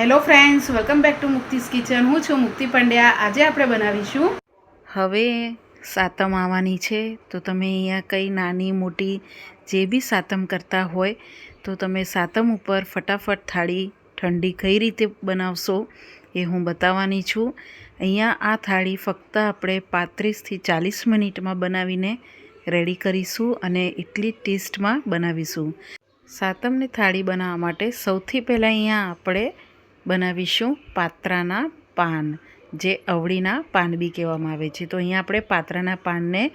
Hello friends welcome back to Mukti's kitchen હું છું મુક્તિ પંડ્યા આજે આપણે બનાવીશું હવે સાતમ આવવાની છે, તો તમે અહીંયા કંઈ નાની મોટી જે બી સાતમ કરતા હોય, તો તમે સાતમ ઉપર ફટાફટ થાળી ઠંડી કઈ રીતે બનાવશો એ હું બતાવવાની છું. અહીંયા આ થાળી ફક્ત આપણે પાંત્રીસથી ચાલીસ મિનિટમાં બનાવીને રેડી કરીશું અને એટલી ટેસ્ટમાં બનાવીશું. સાતમની થાળી બનાવવા માટે સૌથી પહેલાં અહીંયા આપણે બનાવીશું પાત્રાના પાન, જે અવળીના પાન બી કહેવામાં આવે છે. તો અહીંયા આપણે પાત્રાના પાનને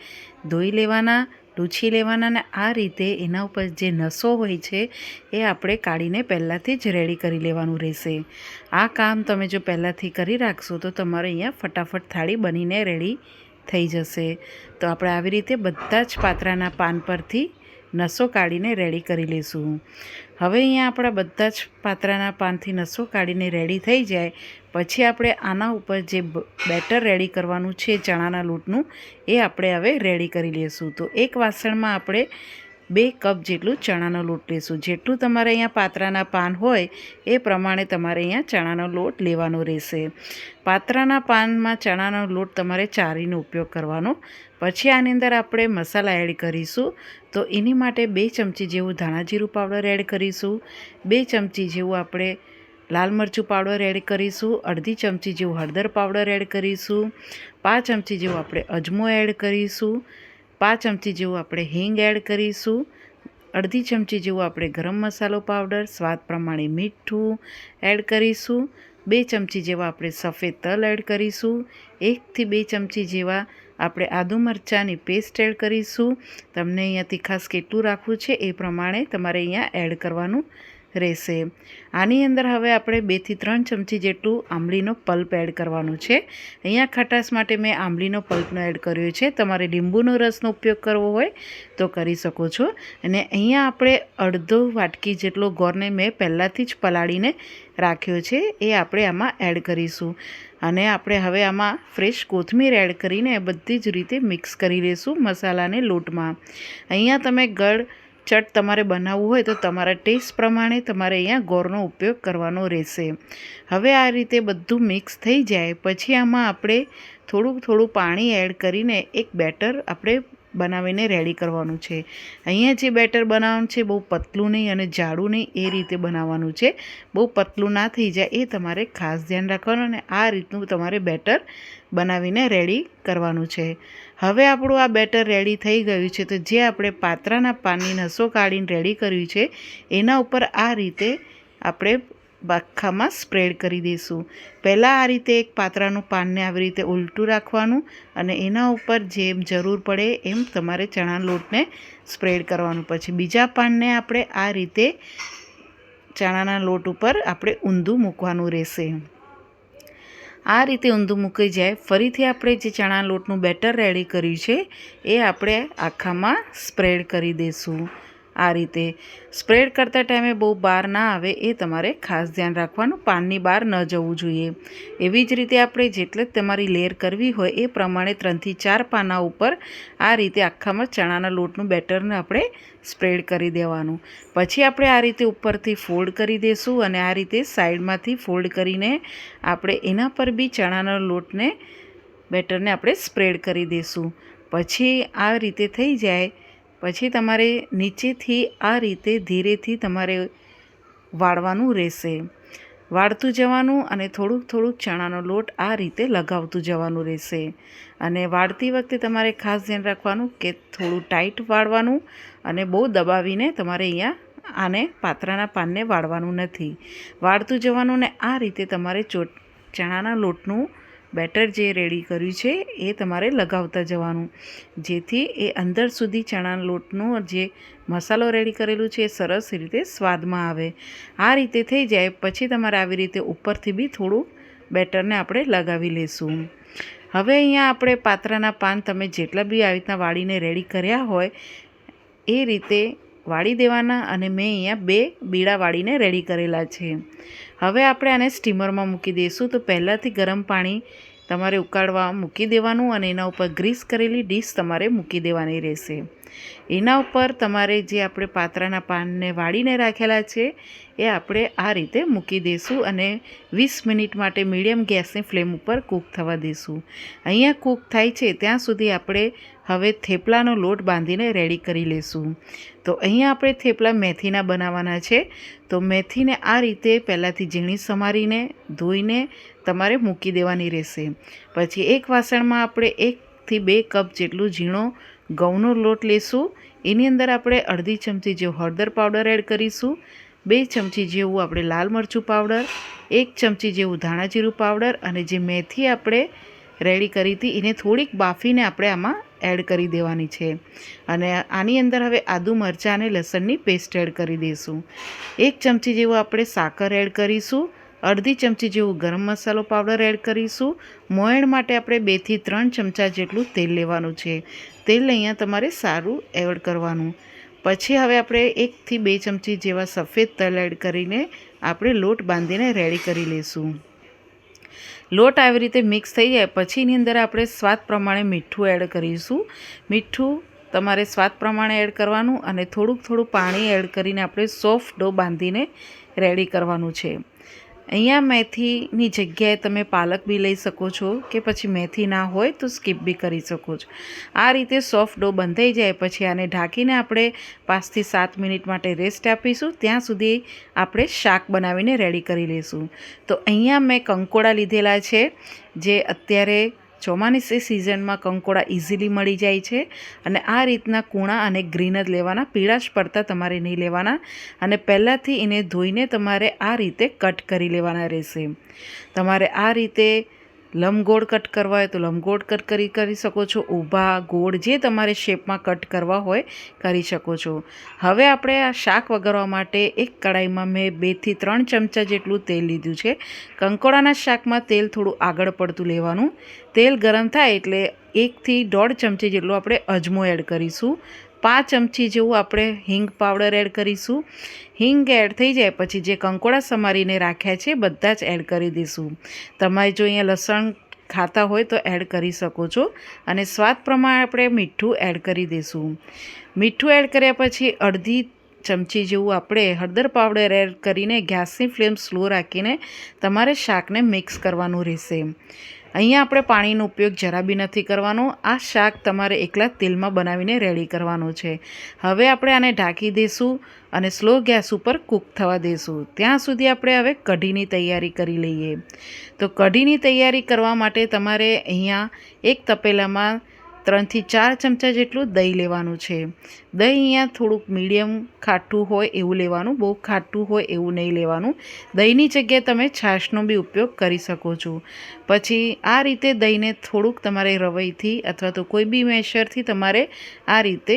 ધોઈ લેવાના, લૂછી લેવાના અને આ રીતે એના ઉપર જે નસો હોય છે એ આપણે કાઢીને પહેલાંથી જ રેડી કરી લેવાનું રહેશે. આ કામ તમે જો પહેલાંથી કરી રાખશો તો તમારે અહીંયા ફટાફટ થાળી બનીને રેડી થઈ જશે. તો આપણે આવી રીતે બધા જ પાત્રાના પાન પરથી નસો કાઢીને રેડી કરી લઈશું. હવે અહીંયા આપણા બધા જ પાત્રાના પાનથી નસો કાઢીને રેડી થઈ જાય. પછી આપણે આના ઉપર જે બેટર રેડી કરવાનું છે ચણાના લોટનું, એ આપણે હવે રેડી કરી લઈશું. તો એક વાસણમાં આપણે બે કપ જેટલું ચણાનો લોટ લેશું. જેટલું તમારે અહીંયા પાત્રાના પાન હોય, એ પ્રમાણે તમારે અહીંયા ચણાનો લોટ લેવાનો રહેશે. પાત્રાના પાનમાં ચણાનો લોટ તમારે ચારીનો ઉપયોગ કરવાનો. પછી આની અંદર આપણે મસાલા એડ કરીશું. તો એની માટે બે ચમચી જેવું ધાણા જીરું પાવડર એડ કરીશું. બે ચમચી જેવું આપણે લાલ મરચું પાવડર એડ કરીશું. અડધી ચમચી જેવું હળદર પાવડર એડ કરીશું. પાંચ ચમચી જેવું આપણે અજમો એડ કરીશું. પાંચ ચમચી જેવું આપણે હિંગ એડ કરીશું. અડધી ચમચી જેવું આપણે ગરમ મસાલો પાવડર, સ્વાદ પ્રમાણે મીઠું એડ કરીશું. બે ચમચી જેવા આપણે સફેદ તલ એડ કરીશું. એકથી બે ચમચી જેવા આપણે આદુ મરચાંની પેસ્ટ એડ કરીશું. તમને અહીંયા તીખાસ કેટલું રાખવું છે એ પ્રમાણે તમારે અહીંયા એડ કરવાનું રહેશે. આની અંદર હવે આપણે બેથી ત્રણ ચમચી જેટલું આંબલીનો પલ્પ એડ કરવાનું છે. અહીંયા ખટાશ માટે મેં આંબલીનો પલ્પનો એડ કર્યો છે. તમારે લીંબુનો રસનો ઉપયોગ કરવો હોય તો કરી શકો છો. અને અહીંયા આપણે અડધો વાટકી જેટલો ગોળને મેં પહેલાંથી જ પલાળીને રાખ્યો છે. એ આપણે આમાં એડ કરીશું. અને આપણે હવે આમાં ફ્રેશ કોથમીર એડ કરીને બધી જ રીતે મિક્સ કરી લઈશું મસાલાને લોટમાં. અહીંયા તમે ગળ ચટ તમારે બનાવવું હોય તો તમારા ટેસ્ટ પ્રમાણે તમારે અહીંયા ગોળનો ઉપયોગ કરવાનો રહેશે. હવે આ રીતે બધું મિક્સ થઈ જાય, પછી આમાં આપણે થોડુંક થોડું પાણી એડ કરીને એક બેટર આપણે બનાવીને રેડી કરવાનું છે. અહીંયા જે બેટર બનાવવાનું છે બહુ પતલું નહીં અને જાડું નહીં, એ રીતે બનાવવાનું છે. બહુ પતલું ના થઈ જાય એ તમારે ખાસ ધ્યાન રાખવાનું અને આ રીતનું તમારે બેટર બનાવીને રેડી કરવાનું છે. હવે આપણું આ બેટર રેડી થઈ ગયું છે તો જે આપણે પાત્રાના પાનની નસો કાઢીને રેડી કર્યું છે, એના ઉપર આ રીતે આપણે બાખામાં સ્પ્રેડ કરી દઈશું. પહેલાં આ રીતે એક પાત્રાનું પાનને આવી રીતે ઉલટું રાખવાનું અને એના ઉપર જેમ જરૂર પડે એમ તમારે ચણા લોટને સ્પ્રેડ કરવાનું. પછી બીજા પાનને આપણે આ રીતે ચણાના લોટ ઉપર આપણે ઊંધું મૂકવાનું રહેશે. આ રીતે ઊંધું મૂકી જાય. ફરીથી આપણે જે ચણા લોટનું બેટર રેડી કર્યું છે, એ આપણે આખામાં સ્પ્રેડ કરી દઈશું આ રીતે સ્પ્રેડ કરતા ટાઈમે બહુ બહાર ના આવે એ તમારે ખાસ ધ્યાન રાખવાનું, પાનની બહાર ન જવું જોઈએ. એવી જ રીતે આપણે જેટલે તમારી લેયર કરવી હોય એ પ્રમાણે ત્રણથી ચાર પાના ઉપર આ રીતે આખામાં ચણાના લોટનું બેટરને આપણે સ્પ્રેડ કરી દેવાનું. પછી આપણે આ રીતે ઉપરથી ફોલ્ડ કરી દઈશું અને આ રીતે સાઈડમાંથી ફોલ્ડ કરીને આપણે એના પર બી ચણાના લોટને, બેટરને આપણે સ્પ્રેડ કરી દઈશું પછી આ રીતે થઈ જાય પછી તમારે નીચેથી આ રીતે ધીરેથી તમારે વાળવાનું રહેશે. વાળતું જવાનું અને થોડુંક થોડુંક ચણાનો લોટ આ રીતે લગાવતું જવાનું રહેશે. અને વાળતી વખતે તમારે ખાસ ધ્યાન રાખવાનું કે થોડું ટાઈટ વાળવાનું અને બહુ દબાવીને તમારે અહીંયા આને પાત્રાના પાનને વાળવાનું નથી. વાળતું જવાનું ને આ રીતે તમારે ચો ચણાના લોટનું બેટર જે રેડી કર્યું છે એ તમારે લગાવતા જવાનું. જેથી એ અંદર સુધી ચણા લોટનો જે મસાલો રેડી કરેલું છે એ સરસ રીતે સ્વાદમાં આવે. આ રીતે થઈ જાય પછી તમારે આવી રીતે ઉપરથી બી થોડું બેટરને આપણે લગાવી લઈશું હવે અહીંયા આપણે પાત્રાના પાન તમે જેટલા બી આવી રીતના વાળીને રેડી કર્યા હોય, એ રીતે વાળી દેવાના અને મેં અહીંયા બે બીડા વાળીને રેડી કરેલા છે. હવે આપણે આને સ્ટીમરમાં મૂકી દઈશું. તો પહેલાંથી ગરમ પાણી તમારે ઉકાળવા મૂકી દેવાનું અને એના ઉપર ગ્રીસ કરેલી ડીશ તમારે મૂકી દેવાની રહેશે. એના ઉપર તમારે જે આપણે પાત્રાના પાનને વાળીને રાખેલા છે, એ આપણે આ રીતે મૂકી દઈશું અને વીસ મિનિટ માટે મીડિયમ ગેસની ફ્લેમ ઉપર કૂક થવા દઈશું. અહીંયા કૂક થાય છે, ત્યાં સુધી આપણે હવે થેપલાનો લોટ બાંધીને રેડી કરી લઈશું તો અહીંયા આપણે થેપલા મેથીના બનાવવાના છે. તો મેથીને આ રીતે પહેલાંથી ઝીણી સમારીને, ધોઈને તમારે મૂકી દેવાની રહેશે. પછી એક વાસણમાં આપણે એકથી બે કપ જેટલું ઝીણો ઘઉંનો લોટ લેશું. એની અંદર આપણે અડધી ચમચી જેવું હળદર પાવડર એડ કરીશું. બે ચમચી જેવું આપણે લાલ મરચું પાવડર, એક ચમચી જેવું ધાણા જીરું પાવડર અને જે મેથી આપણે રેડી કરી હતી એને થોડીક બાફીને આપણે આમાં એડ કરી દેવાની છે. અને આની અંદર હવે આદુ મરચાં અને લસણની પેસ્ટ એડ કરી દઈશું. એક ચમચી જેવું આપણે સાકર એડ કરીશું. અડધી ચમચી જેવું ગરમ મસાલો પાવડર એડ કરીશું. મોયણ માટે આપણે બેથી ત્રણ ચમચા જેટલું તેલ લેવાનું છે. તેલ અહીંયા તમારે સારું એડ કરવાનું. પછી હવે આપણે એકથી બે ચમચી જેવા સફેદ તલ એડ કરીને આપણે લોટ બાંધીને રેડી કરી લઈશું. લોટ આવી રીતે મિક્સ થઈ જાય પછી એની અંદર આપણે સ્વાદ પ્રમાણે મીઠું એડ કરીશું. મીઠું તમારે સ્વાદ પ્રમાણે એડ કરવાનું અને થોડુંક થોડું પાણી એડ કરીને આપણે સોફ્ટ ડો બાંધીને રેડી કરવાનું છે. અહીંયા મેથીની જગ્યાએ તમે પાલક બી લઈ શકો છો કે પછી મેથી ના હોય તો સ્કીપ બી કરી શકો છો. આ રીતે સોફ્ટ ડો બંધાઈ જાય પછી આને ઢાંકીને આપણે પાંચથી સાત મિનિટ માટે રેસ્ટ આપીશું. ત્યાં સુધી આપણે શાક બનાવીને રેડી કરી લઈશું તો અહીંયા મેં કંકોડા લીધેલા છે, જે અત્યારે ચોમાસી સિઝનમાં કંકોડા ઇઝીલી મળી જાય છે અને આ રીતના કૂણા અને ગ્રીન જ લેવાના પીળાશ પડતા તમારે નહીં લેવાના અને પહેલાંથી એને ધોઈને તમારે આ રીતે કટ કરી લેવાના રહેશે. તમારે આ રીતે લંબગોળ કટ કરવા હોય તો લંબગોળ કટ કરી કરી શકો છો. ઊભા ગોળ જે તમારે શેપમાં કટ કરવા હોય કરી શકો છો. હવે આપણે આ શાક વઘારવા માટે એક કડાઈમાં મેં બેથી ત્રણ ચમચા જેટલું તેલ લીધું છે. કંકોડાના શાકમાં તેલ થોડું આગળ પડતું લેવાનું. તેલ ગરમ થાય એટલે એકથી દોઢ ચમચી જેટલું આપણે અજમો એડ કરીશું. પાંચ ચમચી જેવું આપણે હિંગ પાવડર એડ કરીશું. હિંગ એડ થઈ જાય પછી જે કંકોડા સમારીને રાખ્યા છે બધા જ એડ કરી દઈશું. તમારે જો અહીંયા લસણ ખાતા હોય તો એડ કરી શકો છો અને સ્વાદ પ્રમાણે આપણે મીઠું એડ કરી દઈશું. મીઠું એડ કર્યા પછી અડધી ચમચી જેવું આપણે હળદર પાવડર એડ કરીને ગેસની ફ્લેમ સ્લો રાખીને તમારે શાકને મિક્સ કરવાનું રહેશે. અહીંયા આપણે પાણીનો ઉપયોગ જરા બી નથી કરવાનો. આ શાક તમારે એકલા તેલમાં બનાવીને રેડી કરવાનું છે. હવે આપણે આને ઢાંકી દઈશું અને સ્લો ગેસ ઉપર કૂક થવા દઈશું. ત્યાં સુધી આપણે હવે કઢીની તૈયારી કરી લઈએ. તો કઢીની તૈયારી કરવા માટે તમારે અહીંયા એક તપેલામાં ત્રણથી ચાર ચમચા જેટલું દહીં લેવાનું છે. દહીં અહીંયા થોડુંક મીડિયમ ખાટું હોય એવું લેવાનું, બહુ ખાટું હોય એવું નહીં લેવાનું. દહીંની જગ્યાએ તમે છાશનો બી ઉપયોગ કરી શકો છો. પછી આ રીતે દહીંને થોડુંક તમારે રવૈથી અથવા તો કોઈ બી મેશરથી તમારે આ રીતે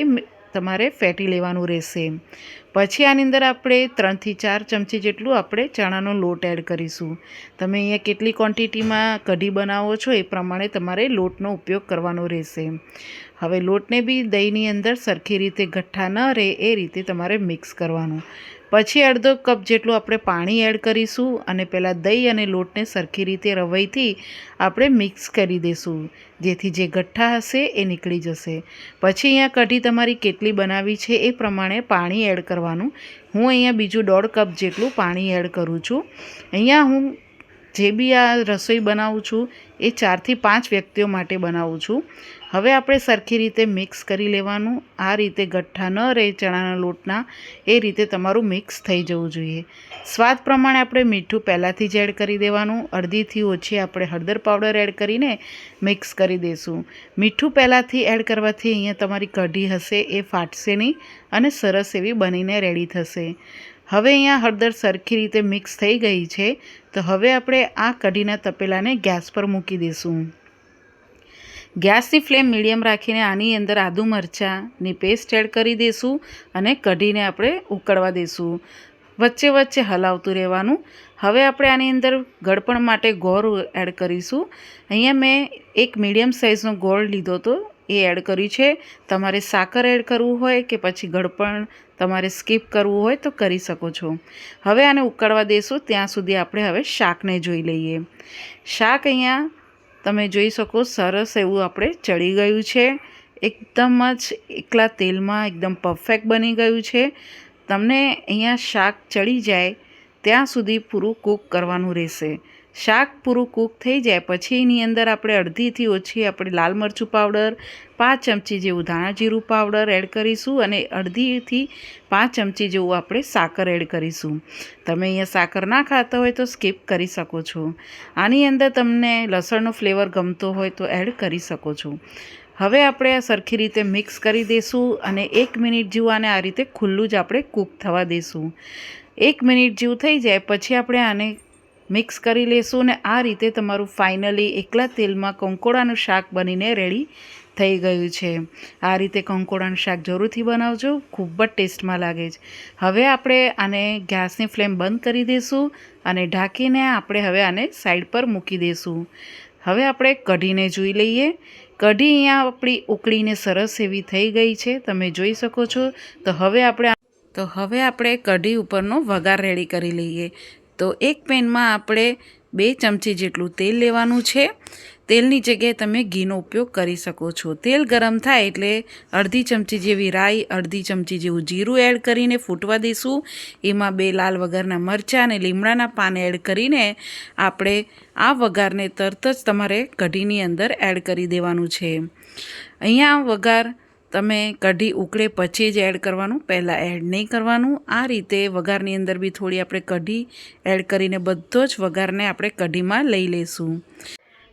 તમારે ફેટી લેવાનું રહેશે. પછી આની અંદર આપણે ત્રણથી ચાર ચમચી જેટલું આપણે ચણાનો લોટ એડ કરીશું. તમે અહીંયા કેટલી ક્વોન્ટિટીમાં કઢી બનાવો છો એ પ્રમાણે તમારે લોટનો ઉપયોગ કરવાનો રહેશે. હવે લોટને બી દહીંની અંદર સરખી રીતે ગઠ્ઠા ન રહે એ રીતે તમારે મિક્સ કરવાનું. પછી અડધો કપ જેટલું આપણે પાણી એડ કરીશું અને પહેલાં દહીં અને લોટને સરખી રીતે રવૈથી આપણે મિક્સ કરી દઈશું જેથી જે ગઠ્ઠા હશે એ નીકળી જશે. પછી અહીંયા કઢી તમારી કેટલી બનાવી છે એ પ્રમાણે પાણી એડ કરવાનું. હું અહીંયા બીજું દોઢ કપ જેટલું પાણી એડ કરું છું. અહીંયા હું જે બી આ રસોઈ બનાવું છું એ ચારથી પાંચ વ્યક્તિઓ માટે બનાવું છું. હવે આપણે સરખી રીતે મિક્સ કરી લેવાનું. આ રીતે ગઠ્ઠા ન રહે ચણાના લોટના, એ રીતે તમારું મિક્સ થઈ જવું જોઈએ. સ્વાદ પ્રમાણે આપણે મીઠું પહેલાંથી જ એડ કરી દેવાનું. અડધીથી ઓછી આપણે હળદર પાવડર એડ કરીને મિક્સ કરી દઈશું મીઠું પહેલાંથી એડ કરવાથી અહીંયા તમારી કઢી હશે, એ ફાટશે નહીં અને સરસ એવી બનીને રેડી થશે. હવે અહીંયા હળદર સરખી રીતે મિક્સ થઈ ગઈ છે, તો હવે આપણે આ કઢીના તપેલાને ગેસ પર મૂકી દઈશું ગેસની ફ્લેમ મીડિયમ રાખીને આની અંદર આદુ મરચાંની પેસ્ટ એડ કરી દઈશું અને કઢીને આપણે ઉકળવા દઈશું વચ્ચે વચ્ચે હલાવતું રહેવાનું. હવે આપણે આની અંદર ગળપણ માટે ગોળ એડ કરીશું. અહીંયા મેં એક મીડિયમ સાઇઝનો ગોળ લીધો હતો એ એડ કર્યું છે. તમારે સાકર એડ કરવું હોય કે પછી ગળપણ તમારે સ્કીપ કરવું હોય તો કરી શકો છો. હવે આને ઉકળવા દઈશું ત્યાં સુધી આપણે હવે શાકને જોઈ લઈએ. શાક અહીંયા તમે જોઈ શકો, સરસ એવું આપણે ચડી ગયું છે. એકદમ જ એકલા તેલમાં એકદમ પરફેક્ટ બની ગયું છે. તમને અહીંયા શાક ચડી જાય, ત્યાં સુધી પૂરું કૂક કરવાનું રહેશે. શાક પૂરું કૂક થઈ જાય, પછી એની અંદર આપણે અડધીથી ઓછી આપણે લાલ મરચું પાવડર, પાંચ ચમચી જેવું ધાણા જીરું પાવડર એડ કરીશું અને અડધીથી પાંચ ચમચી જેવું આપણે સાકર એડ કરીશું. તમે અહીંયા સાકર ના ખાતા હોય તો સ્કીપ કરી શકો છો. આની અંદર તમને લસણનો ફ્લેવર ગમતો હોય તો એડ કરી શકો છો. હવે આપણે આ સરખી રીતે મિક્સ કરી દઈશું અને એક મિનિટ જેવું આને આ રીતે ખુલ્લું જ આપણે કૂક થવા દઈશું એક મિનિટ જેવું થઈ જાય, પછી આપણે આને મિક્સ કરી લેશું ને આ રીતે તમારું ફાઇનલી એકલા તેલમાં કંકોડાનું શાક બનીને રેડી થઈ ગયું છે. આ રીતે કંકોડાનું શાક જરૂરથી બનાવજો, ખૂબ જ ટેસ્ટમાં લાગે છે. હવે આપણે આને ગેસની ફ્લેમ બંધ કરી દઈશું અને ઢાંકીને આપણે હવે આને સાઈડ પર મૂકી દઈશું હવે આપણે કઢીને જોઈ લઈએ. કઢી અહીંયા આપણી ઉકળીને સરસ એવી થઈ ગઈ છે, તમે જોઈ શકો છો. તો હવે આપણે તો હવે આપણે કઢી ઉપરનો વઘાર રેડી કરી લઈએ. તો એક પેનમાં આપણે બે ચમચી જેટલું તેલ લેવાનું છે. તેલની જગ્યાએ તમે ઘીનો ઉપયોગ કરી શકો છો. તેલ ગરમ થાય એટલે અડધી ચમચી જેવી રાઈ, અડધી ચમચી જેવું જીરું એડ કરીને ફૂટવા દઈશું. એમાં બે લાલ વઘારના મરચાં અને લીમડાના પાન એડ કરીને આપણે આ વઘારને તરત જ તમારે કઢીની અંદર એડ કરી દેવાનું છે. અહીંયા વઘાર તમે કઢી ઉકળે પછી જ એડ કરવાનું, પહેલાં એડ નહીં કરવાનું. આ રીતે વઘારની અંદર બી થોડી આપણે કઢી એડ કરીને બધો જ વઘારને આપણે કઢીમાં લઈ લઈશું.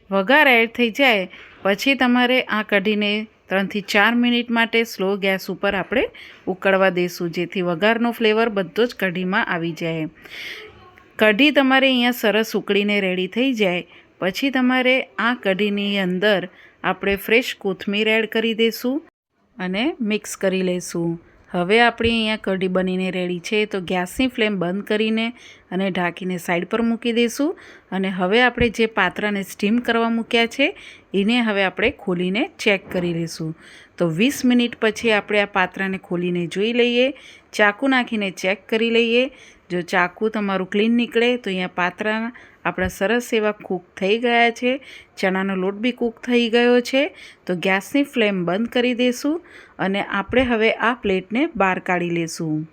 વઘાર એડ થઈ જાય, પછી તમારે આ કઢીને ત્રણથી ચાર મિનિટ માટે સ્લો ગેસ ઉપર આપણે ઉકળવા દઈશું જેથી વઘારનો ફ્લેવર બધો જ કઢીમાં આવી જાય. કઢી તમારે અહીંયા સરસ ઉકળીને રેડી થઈ જાય, પછી તમારે આ કઢીની અંદર આપણે ફ્રેશ કોથમીર એડ કરી દઈશું અને મિક્સ કરી લઈશું. હવે આપણી અહીંયા કઢી બનીને રેડી છે, તો ગેસની ફ્લેમ બંધ કરીને અને ઢાંકીને સાઈડ પર મૂકી દઈશું. અને હવે આપણે જે પાત્રાને સ્ટીમ કરવા મૂક્યા છે, એને હવે આપણે ખોલીને ચેક કરી લઈશું. તો વીસ મિનિટ પછી આપણે આ પાત્રાને ખોલીને જોઈ લઈએ, ચાકુ નાખીને ચેક કરી લઈએ. જો ચાકુ તમારું ક્લીન નીકળે, તો અહીંયા પાત્રા આપણા સરસ એવા કૂક થઈ ગયા છે. ચણાનો લોટ બી કૂક થઈ ગયો છે. તો ગેસની ફ્લેમ બંધ કરી દઈશું અને આપણે હવે આ પ્લેટને બહાર કાઢી લઈશું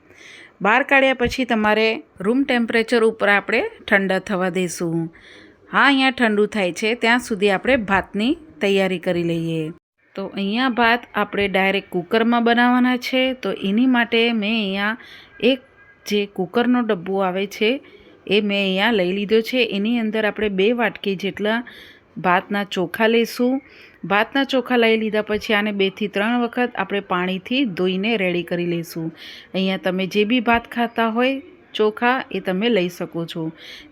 બહાર કાઢ્યા પછી તમારે રૂમ ટેમ્પરેચર ઉપર આપણે ઠંડા થવા દઈશું હા, અહીંયા ઠંડુ થાય છે. ત્યાં સુધી આપણે ભાતની તૈયારી કરી લઈએ. તો અહીંયા ભાત આપણે ડાયરેક્ટ કુકરમાં બનાવવાના છે. તો એની માટે મેં અહીંયા એક જે કુકરનો ડબ્બો આવે છે એ મેં અહીંયા લઈ લીધો છે. એની અંદર આપણે બે વાટકી જેટલા ભાતના ચોખા લઈશું. ભાતના ચોખા લઈ લીધા પછી આને બેથી ત્રણ વખત આપણે પાણીથી ધોઈને રેડી કરી લઈશું. અહીંયા તમે જે બી ભાત ખાતા હોય, ચોખા, એ તમે લઈ શકો છો.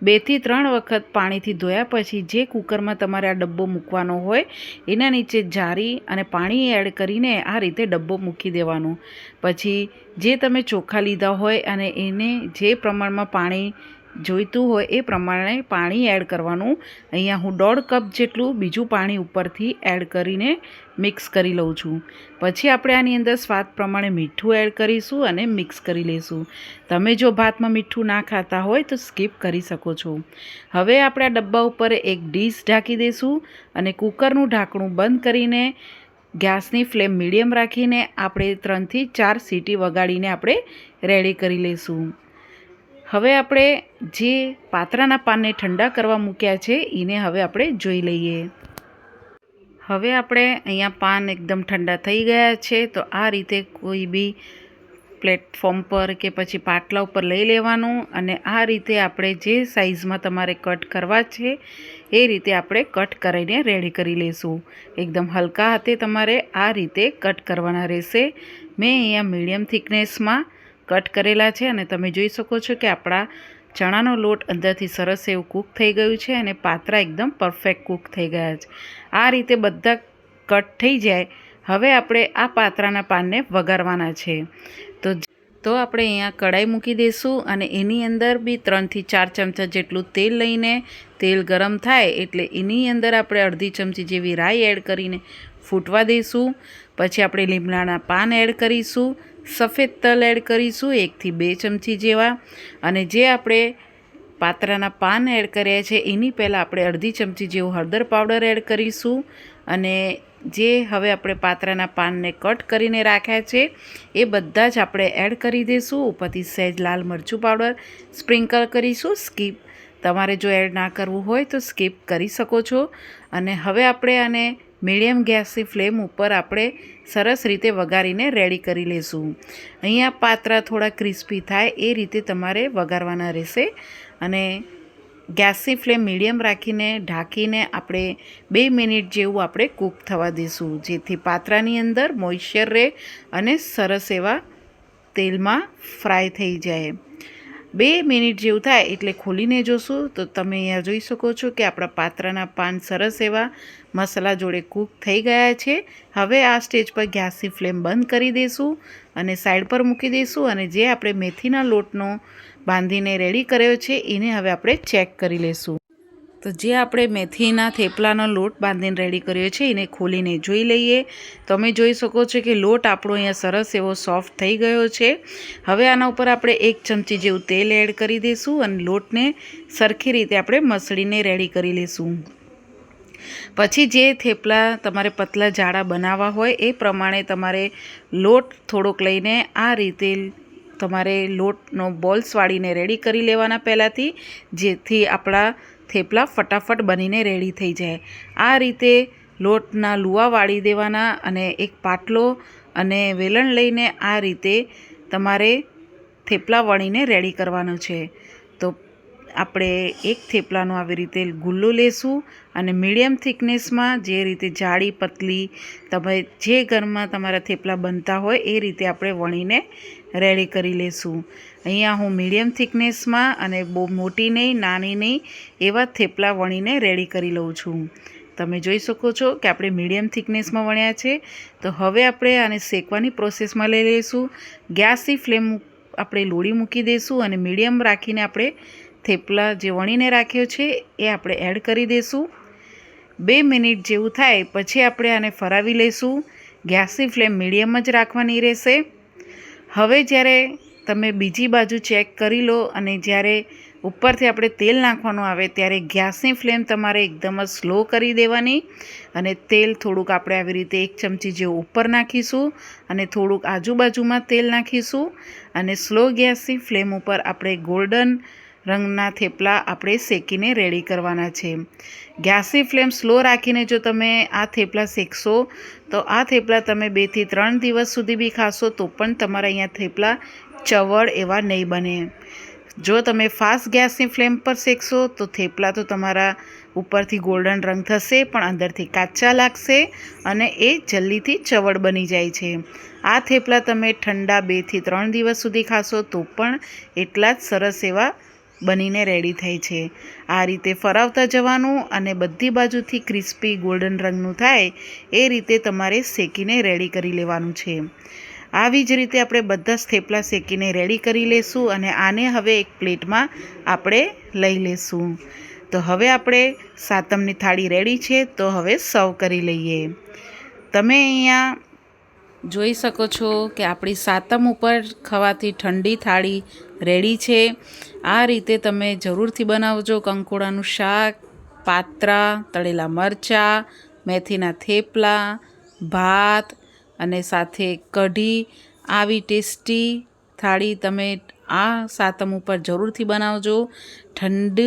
બેથી ત્રણ વખત પાણીથી ધોયા પછી જે કુકરમાં તમારે આ ડબ્બો મૂકવાનો હોય, એના નીચે જારી અને પાણી એડ કરીને આ રીતે ડબ્બો મૂકી દેવાનો. પછી જે તમે ચોખા લીધા હોય અને એને જે પ્રમાણમાં પાણી જોઈતું હોય એ પ્રમાણે પાણી એડ કરવાનું. અહીંયા હું દોઢ કપ જેટલું બીજું પાણી ઉપરથી એડ કરીને મિક્સ કરી લઉં છું. પછી આપણે આની અંદર સ્વાદ પ્રમાણે મીઠું એડ કરીશું અને મિક્સ કરી લઈશું. તમે જો ભાતમાં મીઠું ના ખાતા હોય તો સ્કીપ કરી શકો છો. હવે આપણે આ ડબ્બા ઉપર એક ડીશ ઢાંકી દઈશું અને કુકરનું ઢાંકણું બંધ કરીને ગેસની ફ્લેમ મીડિયમ રાખીને આપણે ત્રણથી ચાર સીટી વગાડીને આપણે રેડી કરી લઈશું. હવે આપણે જે પાત્રાના પાનને ઠંડા કરવા મૂક્યા છે, એને હવે આપણે જોઈ લઈએ. હવે આપણે અહીંયા પાન એકદમ ઠંડા થઈ ગયા છે, તો આ રીતે કોઈ બી પ્લેટફોર્મ પર કે પછી પાટલા ઉપર લઈ લેવાનું અને આ રીતે આપણે જે સાઇઝમાં તમારે કટ કરવા છે, એ રીતે આપણે કટ કરીને રેડી કરી લઈશું એકદમ હલકા હાથે તમારે આ રીતે કટ કરવાના રહેશે. મેં અહીંયા મીડિયમ થિકનેસમાં કટ કરેલા છે અને તમે જોઈ શકો છો કે આપણા ચણાનો લોટ અંદરથી સરસ એવું કૂક થઈ ગયું છે અને પાત્રા એકદમ પરફેક્ટ કૂક થઈ ગયા છે. આ રીતે બધા કટ થઈ જાય. હવે આપણે આ પાત્રાના પાનને વઘારવાના છે. તો તો આપણે અહીંયા કઢાઈ મૂકી દઈશું અને એની અંદર બી ત્રણથી ચાર ચમચા જેટલું તેલ લઈને તેલ ગરમ થાય એટલે એની અંદર આપણે અડધી ચમચી જેવી રાઈ એડ કરીને ફૂટવા દઈશું. પછી આપણે લીમડાના પાન એડ કરીશું. સફેદ તલ એડ કરીશું, એકથી બે ચમચી જેવા. અને જે આપણે પાત્રાના પાન એડ કર્યા છે, એની પહેલાં આપણે અડધી ચમચી જેવું હળદર પાવડર એડ કરીશું. અને જે હવે આપણે પાત્રાના પાનને કટ કરીને રાખ્યા છે, એ બધા જ આપણે એડ કરી દઈશું ઉપરથી સહેજ લાલ મરચું પાવડર સ્પ્રિંકલ કરીશું, સ્કીપ. તમારે જો એડ ના કરવું હોય તો સ્કીપ કરી શકો છો. અને હવે આપણે આને મીડિયમ ગેસની ફ્લેમ ઉપર આપણે સરસ રીતે વઘારીને રેડી કરી લઈશું અહીંયા પાત્રા થોડા ક્રિસ્પી થાય એ રીતે તમારે વઘારવાના રહેશે અને ગેસની ફ્લેમ મીડિયમ રાખીને ઢાંકીને આપણે બે મિનિટ જેવું આપણે કૂક થવા દઈશું જેથી પાત્રાની અંદર મોઇશ્ચર રહે અને સરસ એવા તેલમાં ફ્રાય થઈ જાય. બે મિનિટ જેવું થાય એટલે ખોલીને જોશું તો તમે અહીંયા જોઈ શકો છો કે આપણા પાત્રના પાન સરસ એવા મસાલા જોડે કૂક થઈ ગયા છે. હવે આ સ્ટેજ પર ગેસની ફ્લેમ બંધ કરી દઈશું અને સાઈડ પર મૂકી દઈશું અને જે આપણે મેથીના લોટનો બાંધીને રેડી કર્યો છે, એને હવે આપણે ચેક કરી લઈશું તો જે આપણે મેથીના થેપલાનો લોટ બાંધીને રેડી કર્યો છે, એને ખોલીને જોઈ લઈએ. તમે જોઈ શકો છો કે લોટ આપણો અહીંયા સરસ એવો સોફ્ટ થઈ ગયો છે. હવે આના ઉપર આપણે એક ચમચી જેવું તેલ એડ કરી દઈશું અને લોટને સરખી રીતે આપણે મસળીને રેડી કરી લઈશું. પછી જે થેપલા તમારે પતલા જાડા બનાવવા હોય, એ પ્રમાણે તમારે લોટ થોડોક લઈને આ રીતે તમારે લોટનો બોલ્સ વાળીને રેડી કરી લેવાના પહેલાંથી, જેથી આપણા થેપલા ફટાફટ બનીને રેડી થઈ જાય. આ રીતે લોટના લુવા વાળી દેવાના અને એક પાટલો અને વેલણ લઈને આ રીતે તમારે થેપલા વણીને રેડી કરવાનું છે. આપણે એક થેપલાનો આવી રીતે ગુલ્લો લેશું અને મીડિયમ થિકનેસમાં જે રીતે જાડી પતલી, તમે જે ઘરમાં તમારા થેપલા બનતા હોય એ રીતે આપણે વણીને રેડી કરી લેશું. અહીંયા હું મીડિયમ થિકનેસમાં અને બહુ મોટી નહીં, નાની નહીં એવા થેપલા વણીને રેડી કરી લઉં છું. તમે જોઈ શકો છો કે આપણે મીડિયમ થિકનેસમાં વણ્યા છે. તો હવે આપણે આને શેકવાની પ્રોસેસમાં લઈ લઈશું. ગેસની ફ્લેમ આપણે લોડી મૂકી દઈશું અને મીડિયમ રાખીને આપણે થેપલા જે વણીને રાખ્યો છે એ આપણે એડ કરી દઈશું બે મિનિટ જેવું થાય પછી આપણે આને ફરાવી લઈશું ગેસની ફ્લેમ મીડિયમ જ રાખવાની રહેશે. હવે જ્યારે તમે બીજી બાજુ ચેક કરી લો અને જ્યારે ઉપરથી આપણે તેલ નાખવાનું આવે ત્યારે ગેસની ફ્લેમ તમારે એકદમ જ સ્લો કરી દેવાની અને તેલ થોડુંક આપણે આવી રીતે એક ચમચી જેવું ઉપર નાખીશું અને થોડુંક આજુબાજુમાં તેલ નાખીશું અને સ્લો ગેસની ફ્લેમ ઉપર આપણે ગોલ્ડન રંગના થેપલા આપણે શેકીને રેડી કરવાના છે. ગેસની ફ્લેમ સ્લો રાખીને જો તમે આ થેપલા શેકશો, તો આ થેપલા તમે બેથી ત્રણ દિવસ સુધી બી ખાશો તો પણ તમારા અહીંયા થેપલા ચવડ એવા નહીં બને. જો તમે ફાસ્ટ ગેસની ફ્લેમ પર શેકશો, તો થેપલા તો તમારા ઉપરથી ગોલ્ડન રંગ થશે, પણ અંદરથી કાચા લાગશે અને એ જલ્દીથી ચવડ બની જાય છે. આ થેપલા તમે ઠંડા બેથી ત્રણ દિવસ સુધી ખાશો તો પણ એટલા જ સરસ એવા બનીને રેડી થાય છે. આ રીતે ફરાવતા જવાનું અને બધી બાજુથી ક્રિસ્પી ગોલ્ડન રંગનું થાય એ રીતે તમારે શેકીને રેડી કરી લેવાનું છે. આવી જ રીતે આપણે બધા જ થેપલા શેકીને રેડી કરી લેશું અને આને હવે એક પ્લેટમાં આપણે લઈ લેશું. તો હવે આપણે સાતમની થાળી રેડી છે તો હવે સર્વ કરી લઈએ. તમે અહીંયા જોઈ શકો છો કે આપણી સાતમ ઉપર ખવાતી ઠંડી થાળી રેડી છે. આ રીતે તમે જરૂરથી બનાવજો કંકોડાનું શાક, પાત્રા, તળેલા મરચાં, મેથીના થેપલા, ભાત અને સાથે કઢી. આવી ટેસ્ટી થાળી તમે આ સાતમ ઉપર જરૂરથી બનાવજો. ઠંડ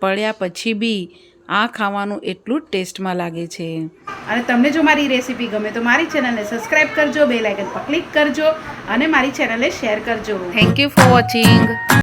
પડ્યા પછી બી આ ખાવાનું એટલું જ ટેસ્ટમાં લાગે છે. અને તમને જો મારી રેસીપી ગમે તો મારી ચેનલને સબસ્ક્રાઇબ કરજો બે લાઇકન પર ક્લિક કરજો અને મારી ચેનલને શેર કરજો. Thank you for watching